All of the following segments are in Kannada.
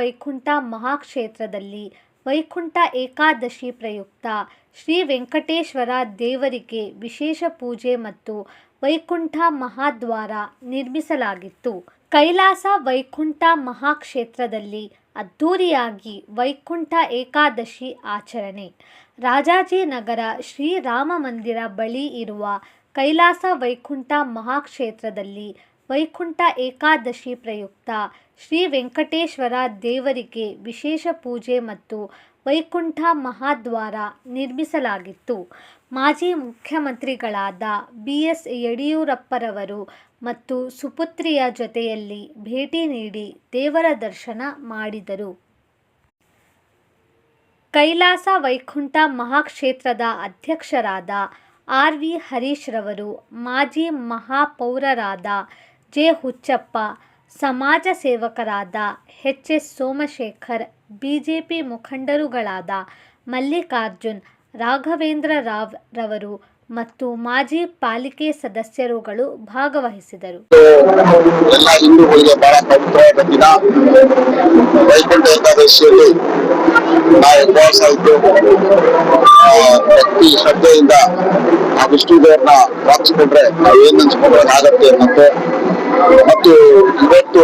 ವೈಕುಂಠ ಮಹಾಕ್ಷೇತ್ರದಲ್ಲಿ ವೈಕುಂಠ ಏಕಾದಶಿ ಪ್ರಯುಕ್ತ ಶ್ರೀ ವೆಂಕಟೇಶ್ವರ ದೇವರಿಗೆ ವಿಶೇಷ ಪೂಜೆ ಮತ್ತು ವೈಕುಂಠ ಮಹಾದ್ವಾರ ನಿರ್ಮಿಸಲಾಗಿತ್ತು. ಕೈಲಾಸ ವೈಕುಂಠ ಮಹಾಕ್ಷೇತ್ರದಲ್ಲಿ ಅದ್ಧೂರಿಯಾಗಿ ವೈಕುಂಠ ಏಕಾದಶಿ ಆಚರಣೆ. ರಾಜಾಜಿನಗರ ಶ್ರೀರಾಮ ಮಂದಿರ ಬಳಿ ಇರುವ ಕೈಲಾಸ ವೈಕುಂಠ ಮಹಾಕ್ಷೇತ್ರದಲ್ಲಿ ವೈಕುಂಠ ಏಕಾದಶಿ ಪ್ರಯುಕ್ತ. ಶ್ರೀ ವೆಂಕಟೇಶ್ವರ ದೇವರಿಗೆ ವಿಶೇಷ ಪೂಜೆ ಮತ್ತು ವೈಕುಂಠ ಮಹಾದ್ವಾರ ನಿರ್ಮಿಸಲಾಗಿತ್ತು. ಮಾಜಿ ಮುಖ್ಯಮಂತ್ರಿಗಳಾದ ಬಿ ಎಸ್ ಯಡಿಯೂರಪ್ಪರವರು ಮತ್ತು ಸುಪುತ್ರಿಯ ಜೊತೆಯಲ್ಲಿ ಭೇಟಿ ನೀಡಿ ದೇವರ ದರ್ಶನ ಮಾಡಿದರು. ಕೈಲಾಸ ವೈಕುಂಠ ಮಹಾಕ್ಷೇತ್ರದ ಅಧ್ಯಕ್ಷರಾದ ಆರ್ ವಿ ಹರೀಶ್ ರವರು ಮಾಜಿ ಮಹಾಪೌರರಾದ ಜೆ ಹುಚ್ಚಪ್ಪ ಸಮಾಜ ಸೇವಕರಾದ ಎಚ್ ಎಸ್ ಸೋಮಶೇಖರ್, ಬಿಜೆಪಿ ಮುಖಂಡರುಗಳಾದ ಮಲ್ಲಿಕಾರ್ಜುನ್, ರಾಘವೇಂದ್ರ ರಾವ್ ರವರು ಮತ್ತು ಮಾಜಿ ಪಾಲಿಕೆ ಸದಸ್ಯರುಗಳು ಭಾಗವಹಿಸಿದರು. ಎಲ್ಲ ಹಿಂದೂಗಳಿಗೆ ಬಹಳ ಪವಿತ್ರವಾದ ದಿನ. ವೈಕುಂಠ ಏಕಾದಶಿಯಲ್ಲಿ ಇದ್ದು ಭಕ್ತಿ ಶ್ರದ್ಧೆಯಿಂದ ಆ ವಿಷ್ಣು ದೇವರನ್ನ ಪ್ರಾರ್ಥಿಸಿಕೊಂಡ್ರೆ ಏನ್ ಅನ್ಸ್ಕೊಂಡ್ರೆ ಆಗತ್ತೆ ಅನ್ನತ್ತೆ ಮತ್ತು ಇವತ್ತು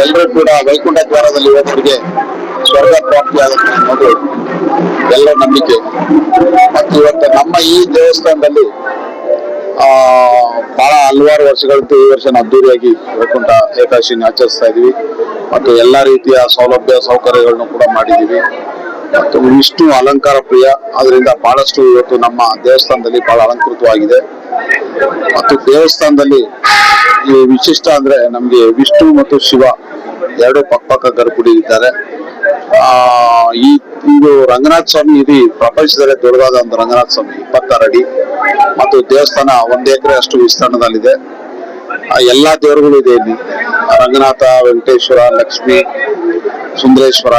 ಎಲ್ಲರೂ ಕೂಡ ವೈಕುಂಠ ದ್ವಾರದಲ್ಲಿ ಇವತ್ತಿಗೆ ಸ್ವರ್ಗ ಪ್ರಾಪ್ತಿ ಆಗುತ್ತೆ ಅನ್ನೋದು ಎಲ್ಲ ನಂಬಿಕೆ. ಮತ್ತು ಇವತ್ತು ನಮ್ಮ ಈ ದೇವಸ್ಥಾನದಲ್ಲಿ, ಆ, ಬಹಳ ಹಲವಾರು ವರ್ಷಗಳಿಂದ ಈ ವರ್ಷ ಅದ್ದೂರಿಯಾಗಿ ವೈಕುಂಠ ಏಕಾದಶಿನ ಆಚರಿಸ್ತಾ ಇದೀವಿ. ಮತ್ತು ಎಲ್ಲಾ ರೀತಿಯ ಸೌಲಭ್ಯ, ಸೌಕರ್ಯಗಳನ್ನು ಕೂಡ ಮಾಡಿದ್ದೀವಿ. ಮತ್ತು ವಿಷ್ಣು ಅಲಂಕಾರ ಪ್ರಿಯ ಅದರಿಂದ ಬಹಳಷ್ಟು ಇವತ್ತು ನಮ್ಮ ದೇವಸ್ಥಾನದಲ್ಲಿ ಬಹಳ ಅಲಂಕೃತವಾಗಿದೆ. ಮತ್ತು ದೇವಸ್ಥಾನದಲ್ಲಿ ಈ ವಿಶಿಷ್ಟ ಅಂದ್ರೆ ನಮ್ಗೆ ವಿಷ್ಣು ಮತ್ತು ಶಿವ ಎರಡು ಪಕ್ಕಪಕ್ಕ ಗರ್ಭುಡಿ ಇದ್ದಾರೆ. ಆ, ಈ ಇದು ರಂಗನಾಥ ಸ್ವಾಮಿ ಇಡೀ ಪ್ರಪಂಚದಲ್ಲಿ ದೊಡ್ಡದಾದ ಒಂದು ರಂಗನಾಥ ಸ್ವಾಮಿ, ಇಪ್ಪತ್ತಾರು ಅಡಿ. ಮತ್ತು ದೇವಸ್ಥಾನ ಒಂದ್ ಎಕರೆ ಅಷ್ಟು ವಿಸ್ತೀರ್ಣದಲ್ಲಿದೆ. ಆ, ಎಲ್ಲಾ ದೇವರುಗಳು ಇದೆ ಇಲ್ಲಿ. ರಂಗನಾಥ, ವೆಂಕಟೇಶ್ವರ, ಲಕ್ಷ್ಮಿ, ಸುಂದರೇಶ್ವರ,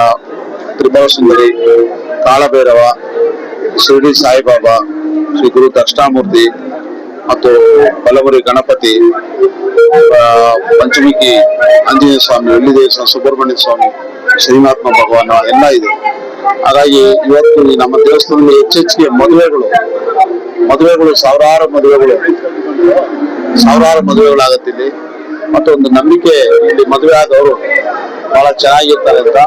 ತ್ರಿಪುರ ಸುಂದರಿ, ಕಾಳಭೈರವ, ಶಿರಡಿ ಸಾಯಿಬಾಬಾ, ಶ್ರೀ ಗುರು ದಕ್ಷಿಣಾಮೂರ್ತಿ ಮತ್ತು ಬಲಮುರಿ ಗಣಪತಿ ಪಂಚಮಿಕಿ ಆಂಜನೇಯ ಸ್ವಾಮಿ ಹಳ್ಳಿ ದೇವಸ್ಥಾನ ಸುಬ್ರಹ್ಮಣ್ಯ ಸ್ವಾಮಿ ಶ್ರೀನಾತ್ಮ ಭಗವಾನ ಎಲ್ಲ ಇದೆ. ಹಾಗಾಗಿ ಇವತ್ತು ನಮ್ಮ ದೇವಸ್ಥಾನದಲ್ಲಿ ಹೆಚ್ಚೆಚ್ಚಿಗೆ ಮದುವೆಗಳು ಮದುವೆಗಳು, ಸಾವಿರಾರು ಮದುವೆಗಳು, ಸಾವಿರಾರು ಮದುವೆಗಳಾಗತ್ತಿಲ್ಲಿ ಮತ್ತು ಒಂದು ನಂಬಿಕೆ ಇಲ್ಲಿ ಮದುವೆ ಆದವರು ಬಹಳ ಚೆನ್ನಾಗಿರ್ತಾರೆ ಅಂತ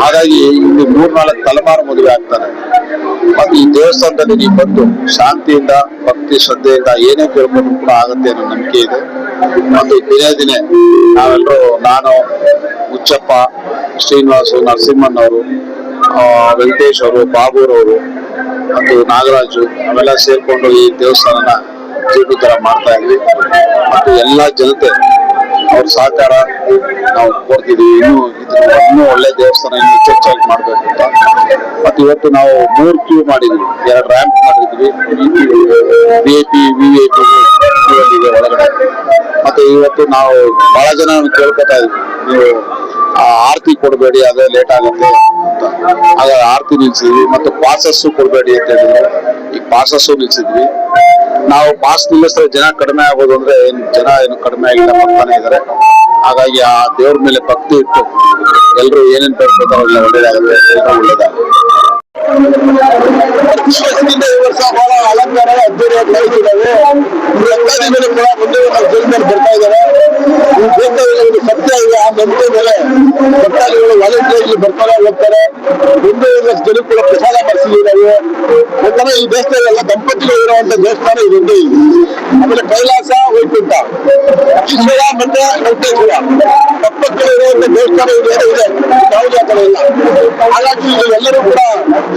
ಹಾಗಾಗಿ ಇಲ್ಲಿ ಮೂರ್ನಾಲ್ಕು ತಲೆಮಾರು ಮದುವೆ ಆಗ್ತಾರೆ. ಮತ್ತೆ ಈ ದೇವಸ್ಥಾನದಲ್ಲಿ ನೀವು ಬಂದು ಶಾಂತಿಯಿಂದ, ಭಕ್ತಿ, ಶ್ರದ್ಧೆಯಿಂದ ಏನೇ ಕೇಳ್ಕೊಂಡು ಕೂಡ ಆಗುತ್ತೆ ಅನ್ನೋ ನಂಬಿಕೆ ಇದೆ. ಮತ್ತು ದಿನೇ ದಿನೇ ನಾವೆಲ್ಲರೂ, ನಾನು ಉಚ್ಚಪ್ಪ ಶ್ರೀನಿವಾಸು ನರಸಿಂಹನ್ ಅವರು ವೆಂಕಟೇಶ್ ಅವರು ಬಾಬೂರವರು ಮತ್ತು ನಾಗರಾಜು ಅವೆಲ್ಲ ಸೇರ್ಕೊಂಡು ಈ ದೇವಸ್ಥಾನನ ಜೀರ್ಣೋದ್ಧಾರ ಮಾಡ್ತಾ ಇದ್ವಿ. ಮತ್ತು ಎಲ್ಲಾ ಜನತೆ ಅವ್ರ ಸಹಕಾರ ನಾವು ಕೋರ್ತಿದೀವಿ ಇನ್ನೂ ಇನ್ನೂ ಒಳ್ಳೆ ದೇವಸ್ಥಾನ ಇನ್ನೂ ಹೆಚ್ಚೆಚ್ಚಾಗಿ ಮಾಡ್ಬೇಕು ಅಂತ. ಮತ್ತೆ ಇವತ್ತು ನಾವು ಮೂರ್ ಕ್ಯೂ ಮಾಡಿದ್ವಿ. ಎರಡು ರ್ಯಾಂಪ್ ಮಾಡಿದ್ವಿ. V I P V I P ಒಳಗಡೆ. ಮತ್ತೆ ಇವತ್ತು ನಾವು ಬಹಳ ಜನ ಕೇಳ್ಕೊತಾ ಇದ್ವಿ. ನೀವು ಆರತಿ ಕೊಡಬೇಡಿ, ಅದೇ ಲೇಟ್ ಆಗುತ್ತೆ ಅಂತ. ಆಗ ಆರತಿ ನಿಲ್ಸಿದ್ವಿ. ಮತ್ತು ಪಾಸಸ್ಸು ಕೊಡಬೇಡಿ ಅಂತ ಹೇಳಿದ್ರು. ಈ ಪಾಸಸ್ಸು ನಿಲ್ಸಿದ್ವಿ. ನಾವು ಪಾಸ್ ನಿಲ್ಲಿಸಿದ್ರೆ ಜನ ಕಡಿಮೆ ಆಗೋದು ಅಂದ್ರೆ ಏನು ಜನ ಏನು ಕಡಿಮೆ ಆಗಿಲ್ಲ ಬರ್ತಾನೆ ಇದಾರೆ ಹಾಗಾಗಿ ಆ ದೇವ್ರ ಮೇಲೆ ಭಕ್ತಿ ಇಟ್ಟು ಎಲ್ಲರೂ ಏನೇನು ಎಲ್ಲ ಒಳ್ಳೇದಾಗುತ್ತೆ ಎಲ್ಲರೂ ವರ್ಷದಿಂದ ಈ ವರ್ಷ ಅಲಂಕಾರ ಅದ್ದೂರಿಯಾಗಿ ನಡೀತಿದ್ದಾವೆ. ಭಕ್ತಾದಿಗಳು ಕೂಡ ಮುಂದೆ ಜೀವನದಲ್ಲಿ ಬರ್ತಾ ಇದ್ದಾರೆ. ಈ ದೇಶದಲ್ಲಿ ಸತ್ಯ ಇದೆ. ಆ ನಂಬಿಕೆ ಮೇಲೆ ಭಕ್ತಾದಿಗಳು ವಾಲಂಟಿಯರ್ ಇಲ್ಲಿ ಬರ್ತಾರೆ, ಹೋಗ್ತಾರೆ. ಮುಂದೆ ಇರುವ ಜನ ಕೂಡ ಪ್ರಸಾದ ಮಾಡಿಸಿದ್ದೀವಿ ಯಾಕಂದ್ರೆ ಈ ದೇಶದಲ್ಲಿ ಎಲ್ಲ ದಂಪತಿಗಳು ಇರುವಂತ ದೇವಸ್ಥಾನ ಇದೊಂದೇ ಇಲ್ಲಿ. ಆಮೇಲೆ ಕೈಲಾಸ ವೈಕುಂಠ. ಈಶ್ವರ ಮತ್ತೆ ವೆಂಕಟೇಶ್ವರ. ದಂಪತಿಗಳು ಇರುವಂತ ದೇವಸ್ಥಾನ ಇದೆ ಯಾವುದೇ ಆ ಇಲ್ಲ. ಹಾಗಾಗಿ ಎಲ್ಲರೂ ಕೂಡ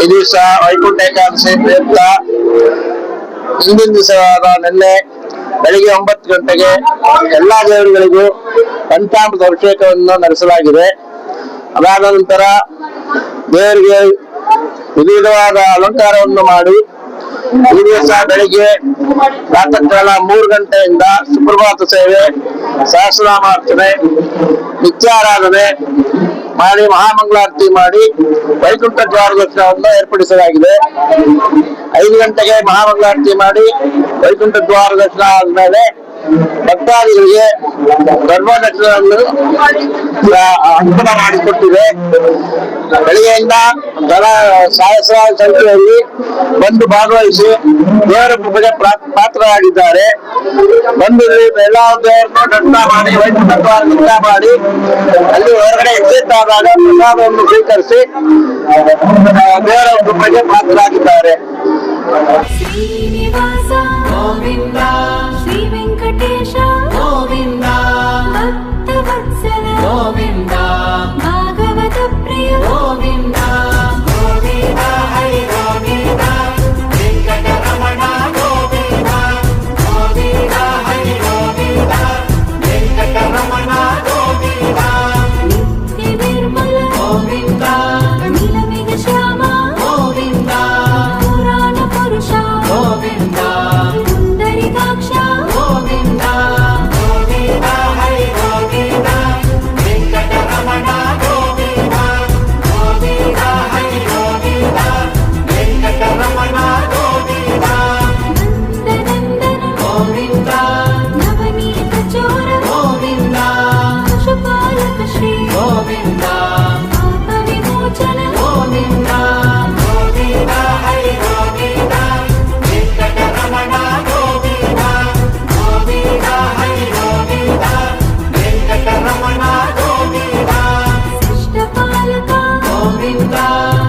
ಈ ದಿವಸ ವೈಕುಂಠ ಏಕಾದಶಿ ಪ್ರಯುಕ್ತ ಹಿಂದಿನ ದಿವಸವಾದ ನಿನ್ನೆ ಬೆಳಿಗ್ಗೆ ಒಂಬತ್ತು ಗಂಟೆಗೆ ಎಲ್ಲಾ ದೇವರುಗಳಿಗೂ ಪಂಚಾಮೃತ ಅಭಿಷೇಕವನ್ನು ನಡೆಸಲಾಗಿದೆ. ಅದಾದ ನಂತರ ದೇವರಿಗೆ ವಿವಿಧವಾದ ಅಲಂಕಾರವನ್ನು ಮಾಡಿ ಈ ದಿವಸ ಬೆಳಿಗ್ಗೆ ಪ್ರಾತಃಕಾಲ ಮೂರು ಗಂಟೆಯಿಂದ ಸುಪ್ರಭಾತ ಸೇವೆ ಸಹಸ್ರನಾಮಾರ್ಚನೆ ನಿತ್ಯಾರಾಧನೆ ಮಾಡಿ ಮಹಾಮಂಗಳಾರತಿ ಮಾಡಿ ವೈಕುಂಠ ದ್ವಾರ ದರ್ಶನವನ್ನು ಏರ್ಪಡಿಸಲಾಗಿದೆ. ಐದು ಗಂಟೆಗೆ ಮಹಾಮಂಗಳಾರತಿ ಮಾಡಿ ವೈಕುಂಠ ದ್ವಾರ ದರ್ಶನ ಆದ್ಮೇಲೆ ಭಕ್ತಾದಿಗಳಿಗೆ ಧರ್ಮ ದರ್ಶನವನ್ನು ಆ- ಅನುಕೂಲ ಮಾಡಿಕೊಟ್ಟಿದೆ. ಬೆಳಿಗ್ಗೆಯಿಂದ ಜನ ಸಹಸ್ರ ಸಂಖ್ಯೆಯಲ್ಲಿ ಬಂದು ಭಾಗವಹಿಸಿ ದೇವರ ಕೃಪೆಗೆ ಪಾತ್ರರಾಗಿದ್ದಾರೆ ಬಂದು ಎಲ್ಲ ಮಾಡಿ ದ್ವಾರ ಮಾಡಿ, ಅಲ್ಲಿ ಹೊರಗಡೆ ಎಕ್ಸಿಟ್ ಆದಾಗ ಪ್ರಸಾದವನ್ನು ಸ್ವೀಕರಿಸಿ ದೇವರ ಕೃಪೆಗೆ ಪಾತ್ರರಾಗಿದ್ದಾರೆ. ಶ್ರೀನಿವಾಸ ಗೋವಿಂದ ಶ್ರೀ ವೆಂಕಟೇಶ ಗೋವಿಂದ. brincar.